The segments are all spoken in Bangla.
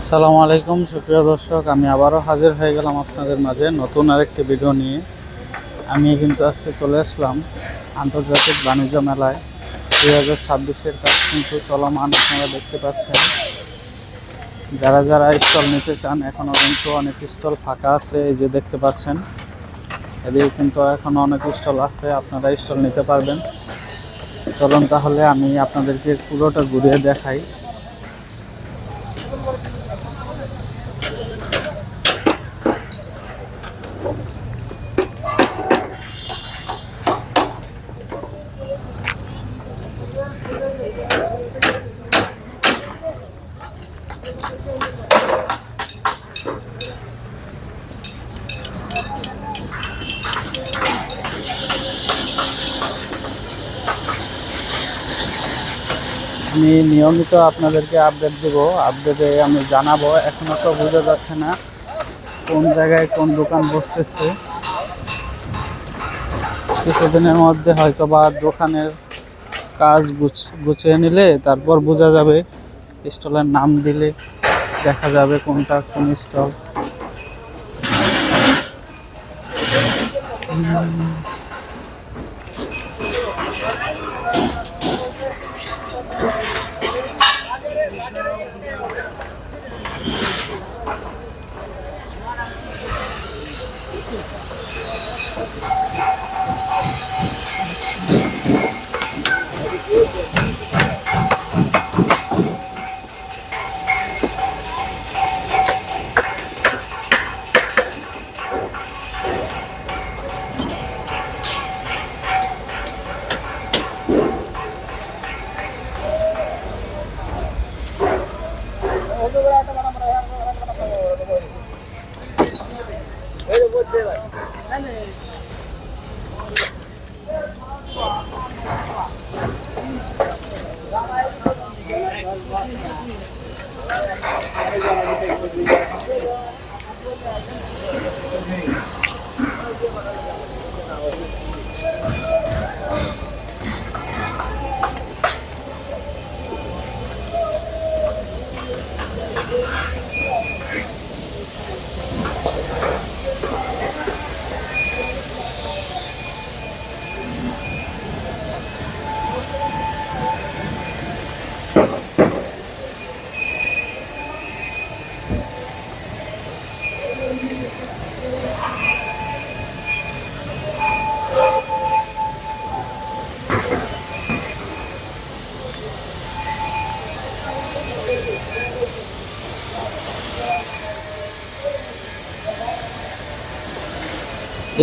আসসালামু আলাইকুম, সুপ্রিয় দর্শক, আমি আবারও হাজির হয়ে গেলাম আপনাদের মাঝে নতুন আরেকটি ভিডিও নিয়ে। আমি কিন্তু আজকে চলে আসলাম আন্তর্জাতিক বাণিজ্য মেলায়। দুই হাজার ছাব্বিশের কাজ কিন্তু চলমান, আপনারা দেখতে পাচ্ছেন। যারা যারা স্টল নিতে চান এখনও কিন্তু অনেক স্টল ফাঁকা আছে, এই যে দেখতে পাচ্ছেন। এদিকে কিন্তু এখনও অনেক স্টল আছে, আপনারা স্টল নিতে পারবেন। চলুন তাহলে আমি আপনাদেরকে পুরোটা ঘুরিয়ে দেখাই। আমি নিয়মিত আপনাদেরকে আপডেট দেব। আপডেটে আমি জানাব। এখনও তো বোঝা যাচ্ছে না কোন জায়গায় কোন দোকান বসতেছে। কিছুদিনের মধ্যে হয়তো বা দোকানের কাজ গুছিয়ে নিলে তারপর বোঝা যাবে স্টলের নাম দিলে দেখা যাবে কোনটা কোন স্টল।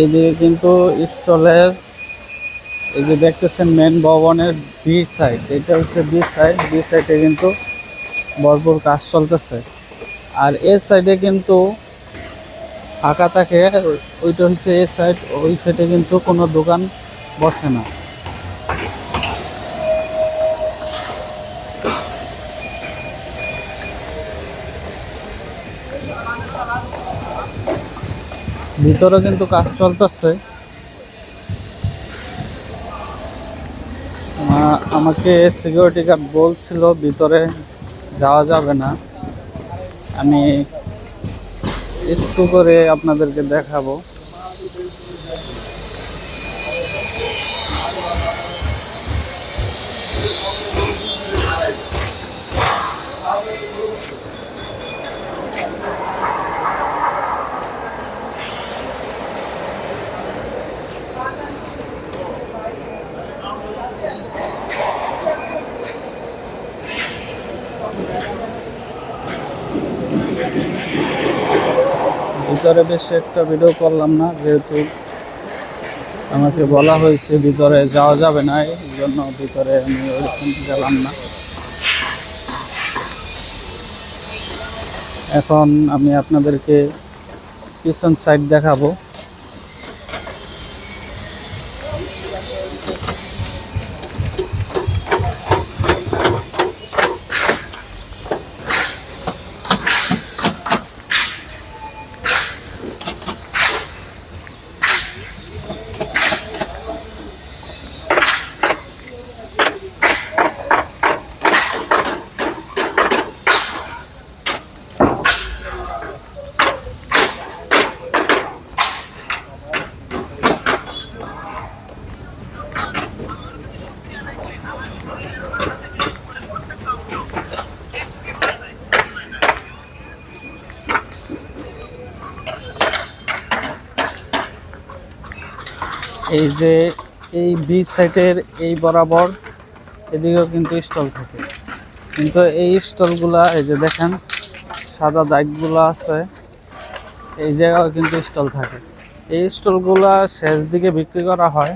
এদিকে কিন্তু স্টলের, এই যে দেখতেছেন মেন ভবনের বি সাইড এটা হচ্ছে বি সাইড বি সাইডে কিন্তু ভরপুর কাজ চলতেছে। আর এ সাইডে কিন্তু ফাঁকা থাকে, ওইটা হচ্ছে এ সাইড ওই সাইডে কিন্তু কোনো দোকান বসে না। ভিতরে কিন্তু কাজ চলতেছে। আমাকে সিকিউরিটি গার্ড বলছিল, ভিতরে যাওয়া যাবে না। আমি একটু করে আপনাদেরকে দেখাবো। ভিতরে বেশি একটা ভিডিও করলাম না, যেহেতু আমাকে বলা হয়েছে ভিতরে যাওয়া যাবে না, এই জন্য ভিতরে আমি ওইরকম গেলাম না। এখন আমি আপনাদেরকে পিছন সাইড দেখাবো। এই যে এই বিচ সাইটের এই বরাবর, এদিকেও কিন্তু স্টল থাকে। কিন্তু এই স্টলগুলা এই যে দেখেন, সাদা দাগগুলো আছে, এই জায়গাও কিন্তু স্টল থাকে। এই স্টলগুলা শেষ দিকে বিক্রি করা হয়।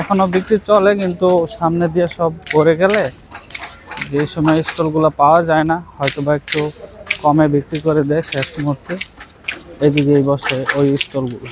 এখনও বিক্রি চলে, কিন্তু সামনে দিয়ে সব ভরে গেলে যে সময় স্টলগুলো পাওয়া যায় না হয়তো বা একটু কমে বিক্রি করে দেয় শেষ মুহূর্তে। এদিকেই বসে ওই স্টলগুলো।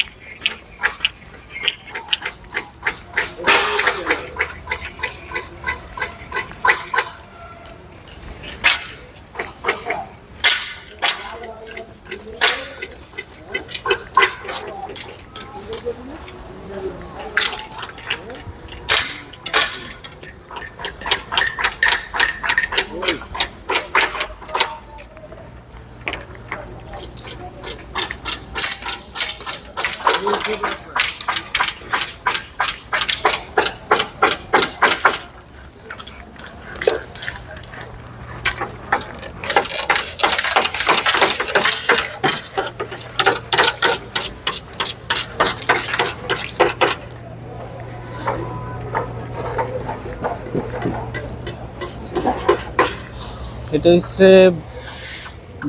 এটা হচ্ছে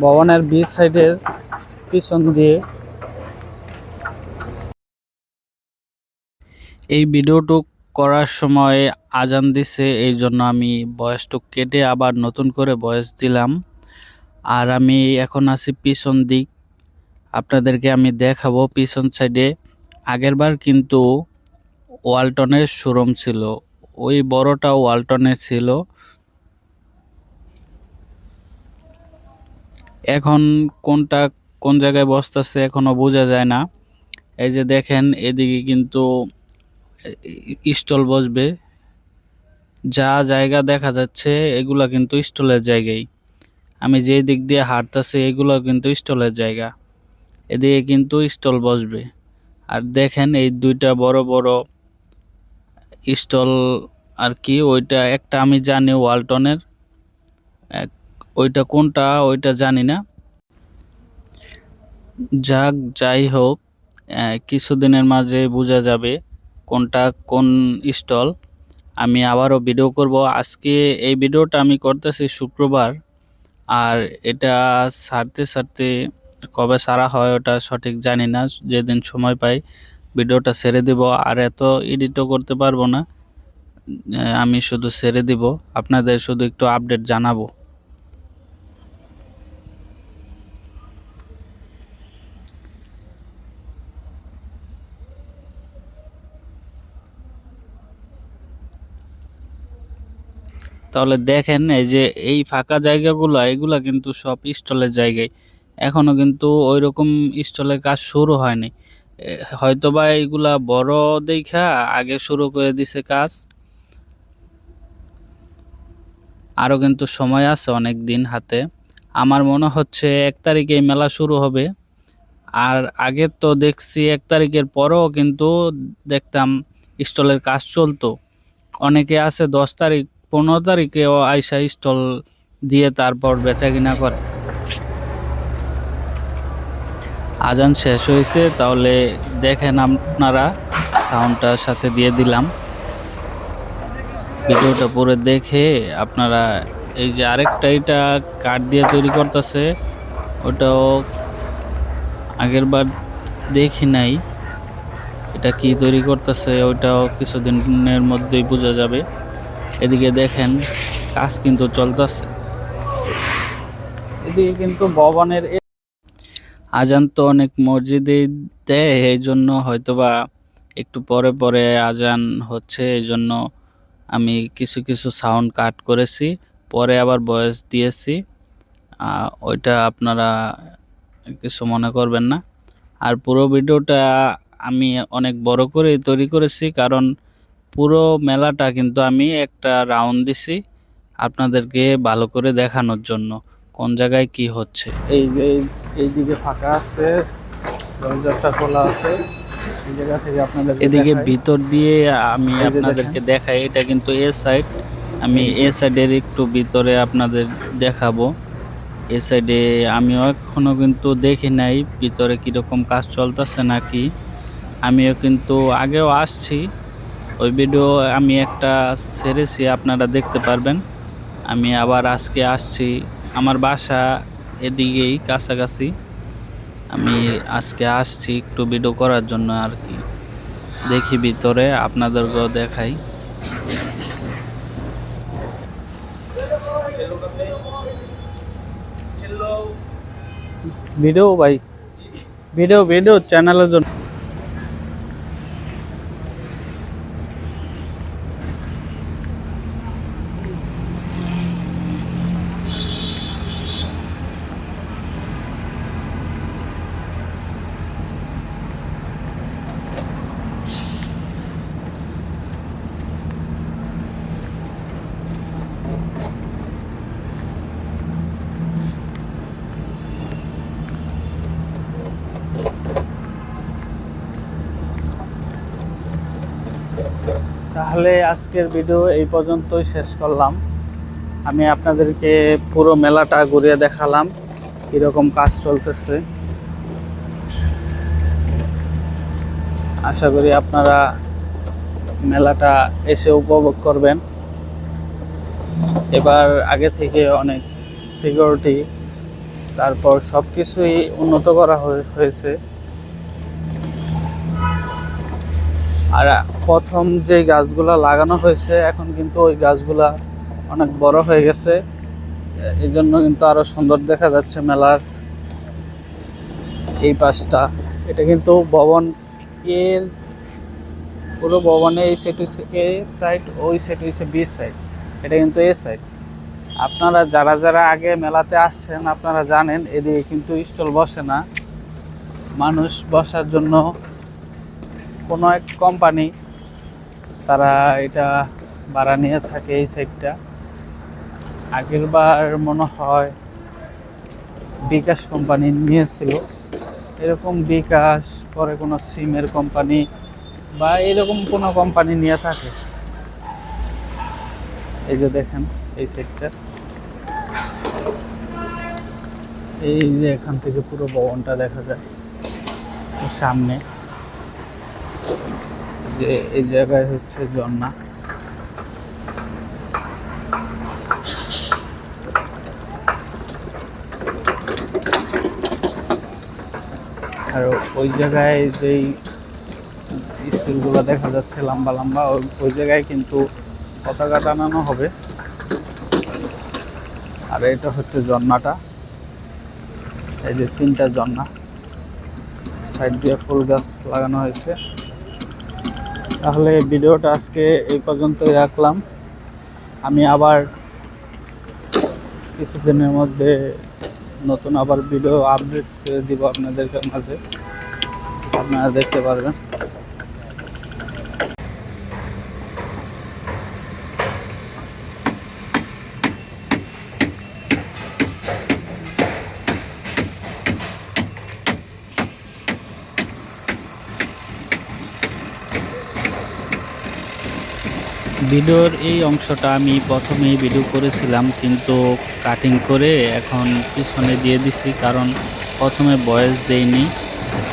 ভবনের বিচ সাইডের পিছন দিয়ে। এই ভিডিওটু করার সময় আজান দিছে, এই জন্য আমি বয়সটু কেটে আবার নতুন করে বয়স দিলাম। আর আমি এখন আছি পিছন দিক। আপনাদেরকে আমি দেখাবো পিছন সাইডে আগেরবার কিন্তু ওয়ালটনের শোরুম ছিল। ওই বড়টা ওয়ালটনে ছিল। এখন কোনটা কোন জায়গায় বসতেছে এখনও বোঝা যায় না। এই যে দেখেন, এদিকে কিন্তু স্টল বসবে। যা জায়গা দেখা যাচ্ছে, এগুলা কিন্তু স্টলের জায়গায় আমি যে দিক দিয়ে হাঁটতেছি এগুলো কিন্তু স্টলের জায়গা। এদিকে কিন্তু স্টল বসবে। আর দেখেন, এই দুইটা বড় বড় স্টল আর কি, ওইটা একটা আমি জানি ওয়ালটনের। এক- ওইটা কোনটা, ওইটা জানি না। যাক, যাই হোক কিছুদিনের মাঝে বোঝা যাবে কোনটা কোন স্টল। আমি আবারও ভিডিও করব। আজকে এই ভিডিওটা আমি করতেছি শুক্রবার, আর এটা সারতে সারতে কবে সারা হয় ওটা সঠিক জানি না। যেদিন সময় পাই ভিডিওটা ছেড়ে দিব, আর এত এডিটও করতে পারব না। আমি শুধু ছেড়ে দিব। আপনাদের শুধু একটু আপডেট জানাব। তাহলে দেখেন এই যে এই ফাঁকা জায়গাগুলো এগুলা কিন্তু সব স্টলের জায়গায়। এখনও কিন্তু ওই রকম স্টলের কাজ শুরু হয়নি। এ, হয়তোবা এইগুলা বড় দেখা আগে শুরু করে দিছে কাজ। আরও কিন্তু সময় আছে অনেক দিন হাতে। আমার মনে হচ্ছে এক তারিখে মেলা শুরু হবে। আর আগে তো দেখছি এক তারিখের পরও কিন্তু দেখতাম স্টলের কাজ চলতো। অনেকে আছে দশ তারিখ পনেরো তারিখেও আইসা স্টল দিয়ে তারপর বেচা কিনা করে। আজান শেষ হয়েছে, তাহলে দেখেন আপনারা সাউন্ডটার সাথে দিয়ে দিলাম। ভিডিওটা পরে দেখে আপনারা এই যে আরেকটা এটা কাঠ দিয়ে তৈরি করতেছে, ওটাও আগের বার দেখি নাই। এটা কি তৈরি করতেছে ওইটাও কিছুদিনের মধ্যেই বোঝা যাবে। এদিকে দেখেন, কাজ কিন্তু চলতেছে। এদিকে কিন্তু ভবনের আজান তো অনেক মসজিদে দেয়, এই জন্য হয়তোবা একটু পরে পরে আজান হচ্ছে, এই জন্য আমি কিছু কিছু সাউন্ড কাট করেছি, পরে আবার ভয়েস দিয়েছি। ওইটা আপনারা কিছু মনে করবেন না। আর পুরো ভিডিওটা আমি অনেক বড় করে তৈরি করেছি, কারণ পুরো মেলাটা কিন্তু আমি একটা রাউন্ড দিছি আপনাদেরকে ভালো করে দেখানোর জন্য কোন জায়গায় কি হচ্ছে। এই যে এইদিকে ফাঁকা আছে দরজাটা খোলা আছে এই জায়গা থেকে আপনাদের এদিকে ভিতর দিয়ে আমি আপনাদেরকে দেখাই এটা কিন্তু এ সাইড আমি এ সাইডের একটু ভিতরে আপনাদের দেখাবো। এ সাইডে আমিও এখনও কিন্তু দেখি নাই ভিতরে কীরকম কাজ চলতেছে নাকি। আমিও কিন্তু আগেও আসছি ওই ভিডিও আমি একটা ছেড়েছি, আপনারা দেখতে পারবেন। আমি আবার আজকে আসছি আমার বাসা এদিকেই কাছাকাছি। আমি আজকে আসছি একটু ভিডিও করার জন্য আর কি। দেখি ভিতরে, আপনাদেরকেও দেখাই। ভিডিও ভাই, ভিডিও ভিডিও চ্যানেলের জন্য। তাহলে আজকের ভিডিও এই পর্যন্তই শেষ করলাম। আমি আপনাদেরকে পুরো মেলাটা ঘুরিয়ে দেখালাম, কীরকম কাজ চলতেছে। আশা করি আপনারা মেলাটা এসে উপভোগ করবেন। এবার আগে থেকে অনেক সিকিউরিটি তারপর সব কিছুই উন্নত করা হয়ে- হয়েছে। আর প্রথম যে গাছগুলা লাগানো হয়েছে, এখন কিন্তু ওই গাছগুলা অনেক বড় হয়ে গেছে। এই জন্য কিন্তু আরও সুন্দর দেখা যাচ্ছে মেলার এই পাশটা। এটা কিন্তু ভবন এর পুরো ভবনে এই সাইড হচ্ছে এ সাইড ওই সাইড হচ্ছে বি সাইড এটা কিন্তু এ সাইড আপনারা যারা যারা আগে মেলাতে আসছেন, আপনারা জানেন, এদিকে কিন্তু স্টল বসে না। মানুষ বসার জন্য কোনো এক কোম্পানি তারা এটা ভাড়া নিয়ে থাকে এই সাইডটা আগের বার মনে হয় বিকাশ কোম্পানি নিয়েছিল। এরকম বিকাশ, পরে কোনো সিমের কোম্পানি বা এরকম কোনো কোম্পানি নিয়ে থাকে। এই যে দেখেন, এই সাইডটা এই যে এখান থেকে পুরো ভবনটা দেখা যায়। সামনে। যে এই জায়গায় হচ্ছে ঝর্ণা। আর ওই জায়গায় যেই স্কুলগুলো দেখা যাচ্ছে লম্বা লম্বা, ওই জায়গায় কিন্তু পতাকা টানানো হবে। আর এটা হচ্ছে ঝর্ণাটা। এই যে তিনটা ঝর্ণা। সাইড দিয়ে ফুল গাছ লাগানো হয়েছে। তাহলে ভিডিওটা আজকে এই পর্যন্তই রাখলাম। আমি আবার কিছুদিনের মধ্যে নতুন আবার ভিডিও আপডেট দিব আপনাদের মাঝে। আপনারা দেখতে পারবেন। ভিডিওর এই অংশটা আমি প্রথমেই ভিডিও করেছিলাম, কিন্তু কাটিং করে এখন পিছনে দিয়ে দিছি, কারণ প্রথমে বয়স দেইনি।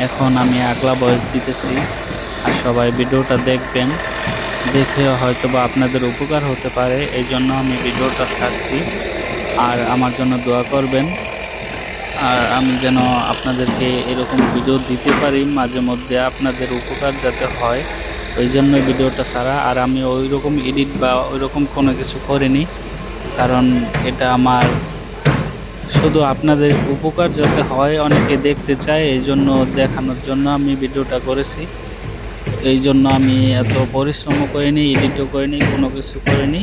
এখন আমি আগলা বয়স দিতেছি, আর সবাই ভিডিওটা দেখবেন। দেখে হয়তো বা আপনাদের উপকার হতে পারে এই জন্য আমি ভিডিওটা ছাড়ছি। আর আমার জন্য দোয়া করবেন। আর আমি যেন আপনাদেরকে এরকম ভিডিও দিতে পারি, মাঝে মধ্যে আপনাদের উপকার যাতে হয়। ওই জন্য ভিডিওটা ছাড়া। আর আমি ওই রকম এডিট বা ওই রকম কোনো কিছু করিনি, কারণ এটা আমার শুধু আপনাদের উপকার যাতে হয়, অনেকে দেখতে চায় এই জন্য দেখানোর জন্য আমি ভিডিওটা করেছি। এই জন্য আমি এত পরিশ্রমও করিনি এডিটও করিনি, কোনো কিছু করিনি।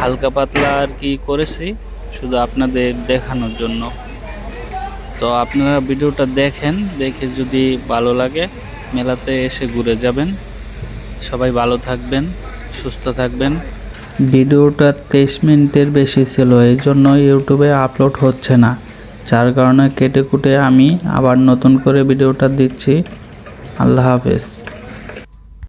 হালকা পাতলা আর কি করেছি, শুধু আপনাদের দেখানোর জন্য। তো আপনারা ভিডিওটা দেখেন, দেখে যদি ভালো লাগে, মেলাতে এসে ঘুরে যাবেন। সবাই ভালো থাকবেন, সুস্থ থাকবেন। ভিডিওটা তেইশ মিনিটের বেশি ছিল এই জন্য ইউটিউবে আপলোড হচ্ছে না। যার কারণে কেটে কুটে আমি আবার নতুন করে ভিডিওটা দিচ্ছি। আল্লাহ হাফেজ।